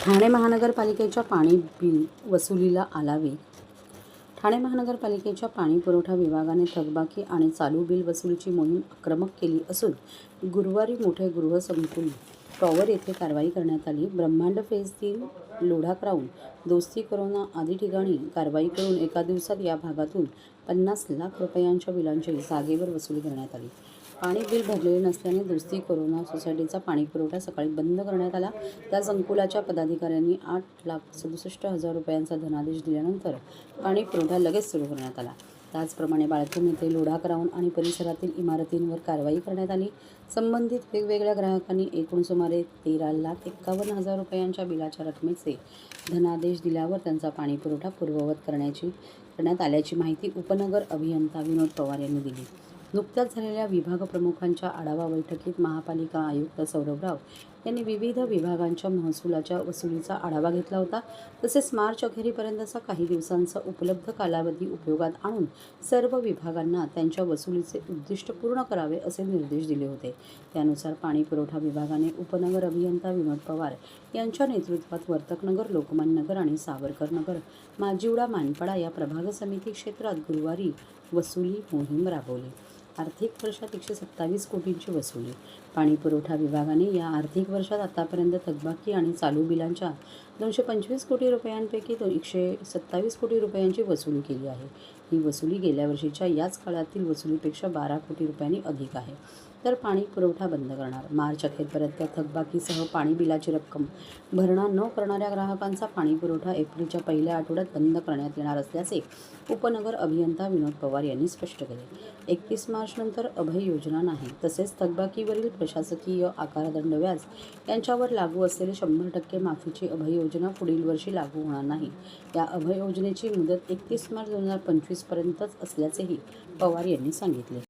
ठाणे महानगरपालिकेच्या पाणी बिल वसुलीला आलावे. ठाणे महानगरपालिकेच्या पाणी पुरवठा विभागाने थकबाकी आणि चालू बिल वसुलीची मोहीम आक्रमक केली असून गुरुवारी मोठे गृहसंकुल टॉवर येथे कारवाई करण्यात आली. ब्रह्मांड फेजतील लोढा क्राऊन दोस्ती करोना आदी ठिकाणी कारवाई करून एका दिवसात या भागातून पन्नास लाख रुपयांच्या बिलांची जागेवर वसुली करण्यात आली. पाणी बिल भरलेले नसल्याने दोस्ती कोरोना सोसायटीचा पाणी पुरवठा सकाळी बंद करण्यात आला. त्या संकुलाच्या पदाधिकाऱ्यांनी आठ लाख सदुसष्ट हजार रुपयांचा धनादेश दिल्यानंतर पाणी पुरवठा लगेच सुरू करण्यात आला. त्याचप्रमाणे बाळकूम येथे लोढा करावून आणि परिसरातील इमारतींवर कारवाई करण्यात आली. संबंधित वेगवेगळ्या ग्राहकांनी एकूण सुमारे तेरा लाख एक्कावन्न हजार रुपयांच्या बिलाच्या रकमेचे धनादेश दिल्यावर त्यांचा पाणीपुरवठा पूर्ववत करण्याची करण्यात आल्याची माहिती उपनगर अभियंता विनोद पवार यांनी दिली. नुकत्याच झालेल्या विभाग प्रमुखांच्या आढावा बैठकीत महापालिका आयुक्त सौरभराव यांनी विविध विभागांच्या महसुलाच्या वसुलीचा आढावा घेतला होता. तसेच मार्च अखेरीपर्यंतचा काही दिवसांचा उपलब्ध कालावधी उपयोगात आणून सर्व विभागांना त्यांच्या वसुलीचे उद्दिष्ट पूर्ण करावे असे निर्देश दिले होते. त्यानुसार पाणी पुरवठा विभागाने उपनगर अभियंता विनोद पवार यांच्या नेतृत्वात वर्तकनगर लोकमान्यनगर आणि सावरकरनगर माजिवडा मानपाडा या प्रभाग समिती क्षेत्रात गुरुवारी वसुली मोहीम राबवली. आर्थिक वर्षात एकशे सत्तावीस कोटींची वसुली. पाणी पुरवठा विभागाने या आर्थिक वर्षात आतापर्यंत थकबाकी आणि चालू बिलांच्या दोनशे पंचवीस कोटी रुपयांपैकी तो एकशे सत्तावीस कोटी रुपयांची वसुली केली आहे. ही वसुली गेल्या वर्षीच्या याच काळातील वसुलीपेक्षा बारा कोटी रुपयांनी अधिक आहे. तर पाणी पुरवठा बंद करणार. मार्च अखेरपर्यंत थकबाकीसह पाणी बिलाची रक्कम भरणा न करणाऱ्या ग्राहकांचा पाणी पुरवठा एप्रिलच्या पहिल्या आठवड्यात बंद करण्यात येणार असल्याचे उपनगर अभियंता विनोद पवार यांनी स्पष्ट केले. एकतीस मार्चनंतर अभय योजना नाही तसेच थकबाकीवरील प्रशासकीय आकारदंड व्याज यांच्यावर लागू असलेले शंभर टक्के माफीची अभय योजना योजना पुढील वर्षी लागू होणार नाही. या अभय योजनेची मुदत एकतीस मार्च दोन हजार पंचवीसपर्यंतच असल्याचेही पवार यांनी सांगितले.